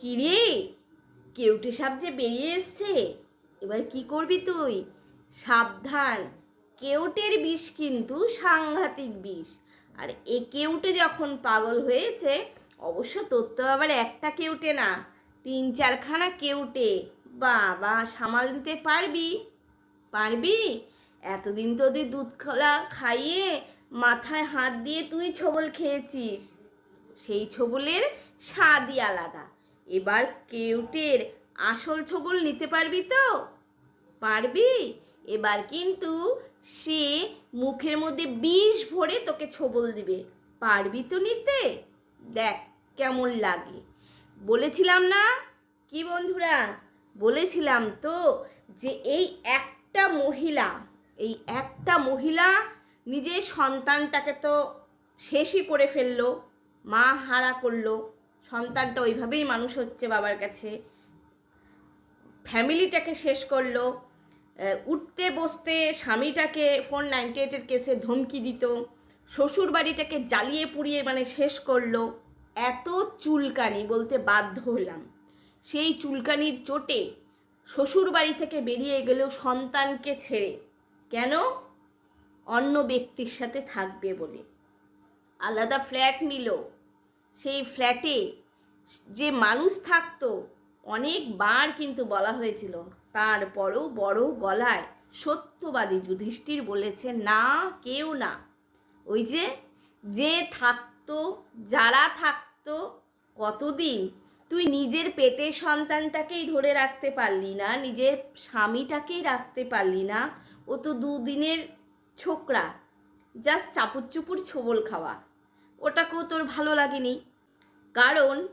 কিরে কেউটে সাপ যে বেরিয়ে এসছে? এবার কি করবি তুই? সাবধান। কেউটের বিষ কিন্তু সাংঘাতিক বিষ। আর এ কেউটে যখন পাগল হয়েছে, অবশ্য তোর তো আবার একটা কেউটে না, তিন চারখানা কেউটে। বাবা, সামাল দিতে পারবি? পারবি? এতদিন তো তুই দুধ খোলা খাইয়ে মাথায় হাত দিয়ে তুই ছবল খেয়েছিস। সেই ছবলের স্বাদই আলাদা। এবার কেউটের আসল ছবল নিতে পারবি তো? পারবি? এবার কিন্তু সে মুখের মধ্যে বিষ ভরে তোকে ছবল দিবে। পারবি তো নিতে? দেখ কেমন লাগে। বলেছিলাম না? কি বন্ধুরা? বলেছিলাম তো যে এই একটা মহিলা, এই একটা মহিলা নিজের সন্তানটাকে তো শেষই করে ফেলল, মা হারা করল। সন্তানটা ওইভাবেই মানুষ হচ্ছে বাবার কাছে। ফ্যামিলিটাকে শেষ করল উঠতে বসতে স্বামীটাকে ফোর নাইনটি এইটের কেসে ধমকি দিত শ্বশুর বাড়িটাকে জ্বালিয়ে পুড়িয়ে মানে শেষ করল। এত চুলকানি বলতে বাধ্য হলাম। সেই চুলকানির চোটে শ্বশুর বাড়ি থেকে বেরিয়ে গেলেও সন্তানকে ছেড়ে কেন? অন্য ব্যক্তির সাথে থাকবে বলে। আলাদা ফ্ল্যাট নিল। সেই ফ্ল্যাটে যে মানুষ থাকতো, অনেকবার কিন্তু বলা হয়েছিল তারপরও বড় গলায় সত্যবাদী যুধিষ্ঠির বলেছে না, কেউ না। ওই যে যে থাকতো, যারা থাকতো, কতদিন তুই নিজের পেটের সন্তানটাকেই ধরে রাখতে পারলি না, নিজের স্বামীটাকেই রাখতে পারলি না, ও তো দুদিনের ছোকরা, জাস্ট চাপুর চুপুর ছোবল খাওয়া। ওটাকেও তোর ভালো লাগেনি। কারণ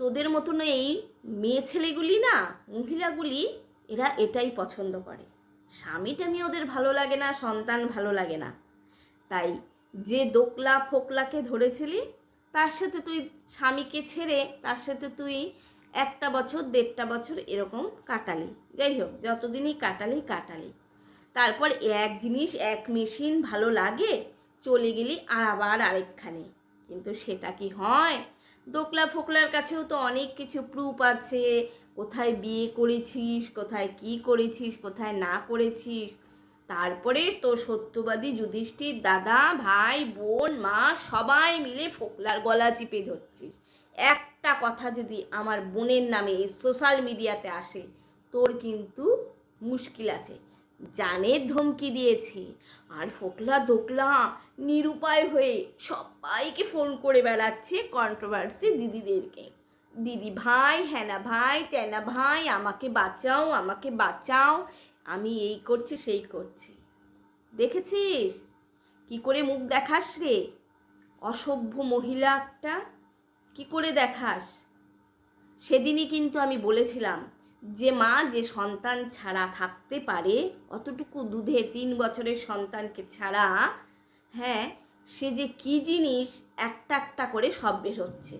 তোদের মতন এই মেয়ে ছেলেগুলি না, মহিলাগুলি, এরা এটাই পছন্দ করে। স্বামী টামি ওদের ভালো লাগে না, সন্তান ভালো লাগে না। তাই যে দোকলা ফোকলাকে ধরেছিলি, তার সাথে তুই স্বামীকে ছেড়ে, তার সাথে তুই একটা বছর, দেড়টা বছর এরকম কাটালি। যাই হোক, যতদিনই কাটালি কাটালি। তারপর এক জিনিস, এক মেশিন ভালো লাগে, চলে গেলি আর আবার আরেকখানে। কিন্তু সেটা কি হয়? দোকলা ফোকলার কাছেও তো অনেক কিছু প্রুফ আছে। কোথায় বিয়ে করেছিস, কোথায় কি করেছিস, কোথায় না করেছিস। তারপরে তো সত্যবাদী যুধিষ্ঠির দাদা, ভাই, বোন, মা সবাই মিলে ফোকলার গলা চিপে ধরছিস। একটা কথা যদি আমার বোনের নামে সোশ্যাল মিডিয়াতে আসে, তোর কিন্তু মুশকিল আছে। জানের ধমকি দিয়েছে। আর ফোকলা দোকলা নিরুপায় হয়ে সবাইকে ফোন করে বেড়াচ্ছে কন্ট্রোভার্সি দিদিদেরকে। দিদি ভাই হ্যানা ভাই ত্যানা ভাই, আমাকে বাঁচাও আমাকে বাঁচাও, আমি এই করছি, সেই করছি। দেখেছিস? কি করে মুখ দেখাস রে? অসভ্য মহিলা একটা, কি করে দেখাস? সেদিনই কিন্তু আমি বলেছিলাম যে মা যে সন্তান ছাড়া থাকতে পারে, অতটুকু দুধে তিন বছরের সন্তানকে ছাড়া হ্যাঁ সে যে কি জিনিস একটা একটা করে সব বের হচ্ছে।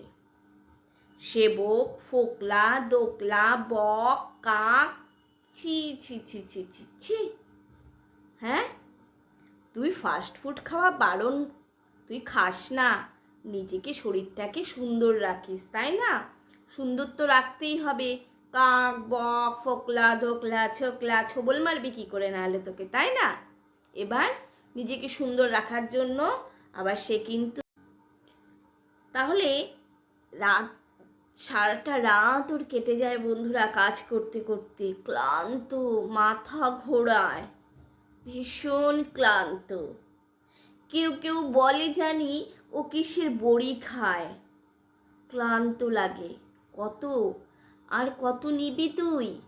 সেবক ফোকলা, দোকলা, বক, কাক, ছি ছি ছি ছি ছি ছি। হ্যাঁ? তুই ফাস্ট ফুড খাওয়া বারণ, তুই খাস না। নিজেকে শরীরটাকে সুন্দর রাখিস, তাই না? সুন্দর তো রাখতেই হবে। কাক, বক, ফোকলা ধোকলা ছোকলা, ছোবল মারবি কী করে নাহলে তোকে, তাই না? এবার নিজেকে সুন্দর রাখার জন্য, আবার সে কিন্তু তাহলে রাত, সারাটা রাত ওর কেটে যায় বন্ধুরা কাজ করতে করতে। ক্লান্ত, মাথা ঘোরায়, ভীষণ ক্লান্ত। কেউ কেউ বলে জানি ও কিসের বড়ি খায়। ক্লান্ত লাগে। কত? আর কত নিবি তুই?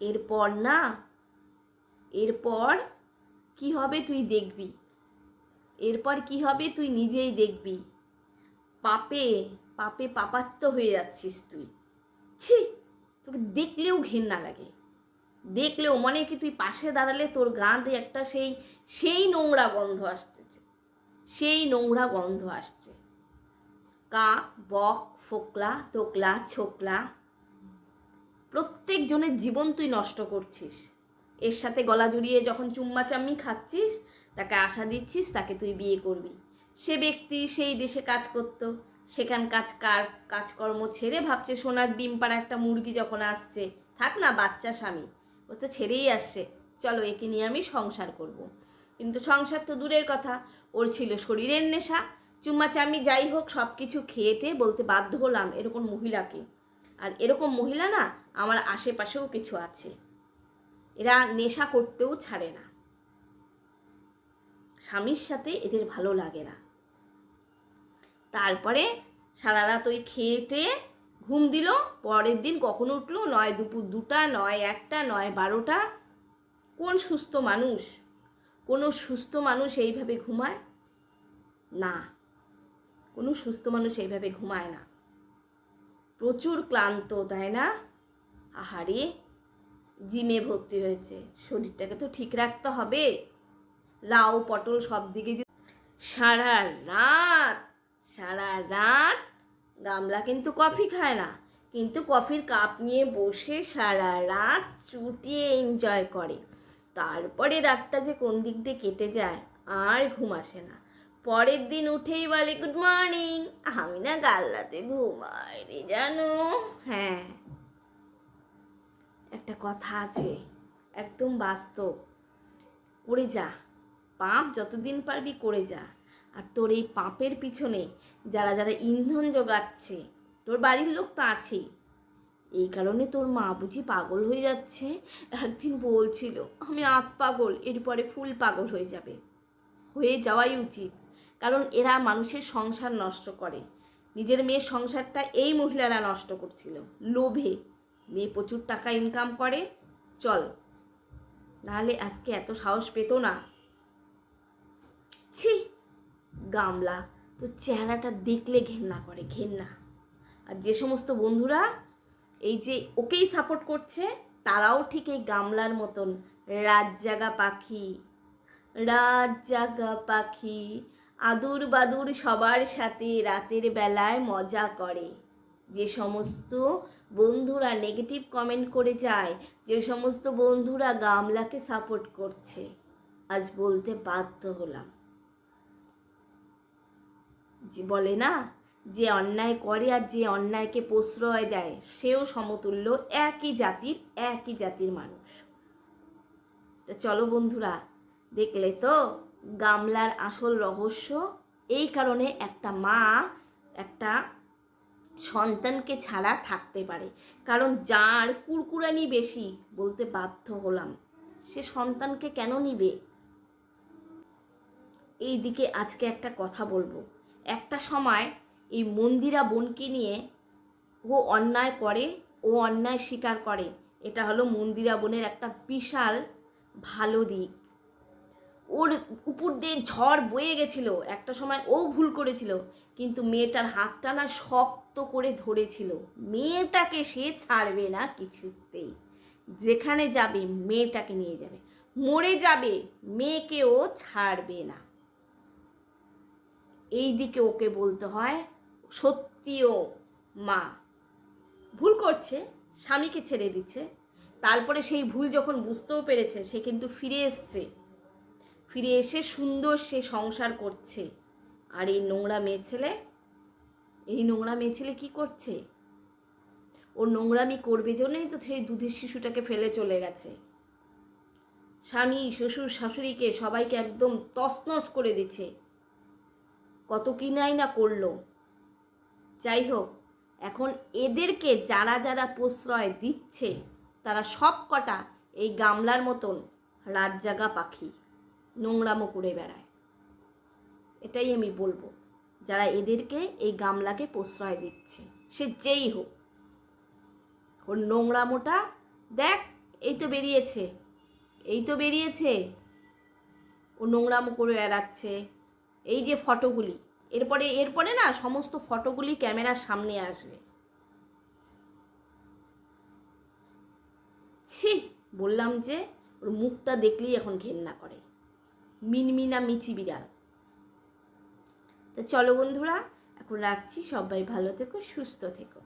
এরপর না, এরপর কি হবে তুই দেখবি। এরপর কি হবে তুই নিজেই দেখবি। পাপে পাপে পাপাত্ম হয়ে যাচ্ছিস তুই। ছি, তোকে দেখলেও ঘেন্না লাগে। দেখলেও মনে কি তুই পাশে দাঁড়ালে তোর গা দিয়ে একটা সেই সেই নোংরা গন্ধ আসতেছে। সেই নোংরা গন্ধ আসছে। কা, বক, ফোকলা তোকলা ছোকলা, প্রত্যেকজনের জীবন তুই নষ্ট করছিস। এর সাথে গলা জড়িয়ে যখন চুম্মা চাম্মি খাচ্ছিস, তাকে আশা দিচ্ছিস তাকে তুই বিয়ে করবি। সে ব্যক্তি সেই দেশে কাজ করত। সেখান কাজ কার, কাজকর্ম ছেড়ে ভাবছে সোনার ডিম পাড়া একটা মুরগি যখন আসছে, থাক না বাচ্চা স্বামী, ও তো ছেড়েই আসছে, চলো একে নিয়ে আমি সংসার করব। কিন্তু সংসার তো দূরের কথা, ওর ছিল শরীরের নেশা। চুম্মাচামি যাই হোক সব কিছু খেয়েটে বলতে বাধ্য হলাম এরকম মহিলাকে। আর এরকম মহিলা না, আমার আশেপাশেও কিছু আছে। এরা নেশা করতেও ছাড়ে না। স্বামীর সাথে এদের ভালো লাগে না। তারপরে সারা রাত ওই খেয়েটে ঘুম দিল, পরের দিন কখন উঠল? নয় দুপুর দুটা, নয় একটা, নয় বারোটা। কোন সুস্থ মানুষ, কোনো সুস্থ মানুষ এইভাবে ঘুমায়? না। কোনো সুস্থ মানুষ এইভাবে ঘুমায় না। প্রচুর ক্লান্ত, তাই না? আহারে! জিমে ভর্তি হয়েছে। শরীরটাকে তো ঠিক রাখতে হবে। লাউ, পটল সব দিকে যে সারা রাত সারা রাত গামলা কিন্তু কফি খায় না। কিন্তু কফির কাপ নিয়ে বসে সারা রাত চুটিয়ে এনজয় করে। তারপরে রাতটা যে কোন দিক দিয়ে কেটে যায়, আর ঘুম আসে না। পরের দিন উঠেই বলে গুড মর্নিং আমি না গাল্লাতে ঘুমাই রে জানো? হ্যাঁ। একটা কথা আছে, একদম বাস্তব। করে যা, পাপ যতদিন পারবি করে যা। আর তোর এই পাপের পিছনে যারা যারা ইন্ধন জোগাচ্ছে, তোর বাড়ির লোক তো আছেই। এই কারণে তোর মা বুঝি পাগল হয়ে যাচ্ছে? একদিন বলছিল, আমি আত পাগল, এরপরে ফুল পাগল হয়ে যাবে। হয়ে যাওয়াই উচিত, কারণ এরা মানুষের সংসার নষ্ট করে। নিজের মেয়ের সংসারটা এই মহিলারা নষ্ট করছিল, লোভে। মেয়ে প্রচুর টাকা ইনকাম করে, চল। নাহলে আজকে এত সাহস পেত না। ছি, গামলা তো চেহারাটা দেখলে ঘেন্না করে, ঘেন্না। আর যে সমস্ত বন্ধুরা এই যে ওকেই সাপোর্ট করছে, তারাও ঠিক এই গামলার মতন। রাত জাগা পাখি, রাত জাগা পাখি, আদুর বাদুর সবার সাথে রাতের বেলায় মজা করে। যে সমস্ত বন্ধুরা নেগেটিভ কমেন্ট করে যায়, যে সমস্ত বন্ধুরা গামলাকে সাপোর্ট করছে, আজ বলতে বাধ্য হলাম। যে বলে না, যে অন্যায় করে আর যে অন্যায়কে প্রশ্রয় দেয়, সেও সমতুল্য একই জাতির একই জাতির মানুষ। তা চলো বন্ধুরা, দেখলে তো গামলার আসল রহস্য, এই কারণে একটা মা, একটা সন্তানকে ছাড়া থাকতে পারে। কারণ যার কুরকুরানি বেশি বলতে বাধ্য হলাম, সে সন্তানকে কেন নিবে? এই দিকে আজকে একটা কথা বলব। একটা সময় এই মন্দিরা বোনকে নিয়ে ও অন্যায় করে, ও অন্যায় স্বীকার করে। এটা হলো মন্দিরা বোনের একটা বিশাল ভালো দিক। ওর উপর দিয়ে ঝড় বয়ে গেছিল। একটা সময় ও ভুল করেছিল, কিন্তু মেয়েটার হাতটা না শক্ত করে ধরেছিল। মেয়েটাকে সে ছাড়বে না কিছুতেই। যেখানে যাবে, মেয়েটাকে নিয়ে যাবে। মরে যাবে মেয়েকে ও ছাড়বে না। এই দিকে ওকে বলতে হয়, সত্যিও মা, ভুল করছে, স্বামীকে ছেড়ে দিচ্ছে। তারপরে সেই ভুল যখন বুঝতেও পেরেছে, সে কিন্তু ফিরে এসছে। ফিরে এসে সুন্দর সে সংসার করছে। আর এই নোংরা মেয়ে ছেলে? এই নোংরা মেয়ে ছেলে কী করছে? ও নোংরামি করবে জন্যই তো সেই দুধের শিশুটাকে ফেলে চলে গেছে। স্বামী, শ্বশুর, শাশুড়িকে সবাইকে একদম তছনছ করে দিচ্ছে। কত কিনাই না করল। যাই হোক, এখন এদেরকে যারা যারা প্রশ্রয় দিচ্ছে, তারা সব কটা এই গামলার মতন রাত জাগা পাখি। নোংরামো করে বেড়ায়। এটাই আমি বলব। যারা এদেরকে এই গামলাকে প্রশ্রয় দিচ্ছে, সে যেই হোক, ওর নোংরামোটা দেখ, এই তো বেরিয়েছে, এই তো বেরিয়েছে, ও নোংরামো করে বেড়াচ্ছে, এই যে ফটোগুলি, এরপরে এরপরে না সমস্ত ফটোগুলি ক্যামেরার সামনে আসবে। ছি, বললাম যে ওর মুখটা দেখলেই এখন ঘেন্না করে। মিনমিনা মিচি বিড়াল। তো চলো বন্ধুরা এখন রাখছি। সবাই ভালো থেকো সুস্থ থেকো।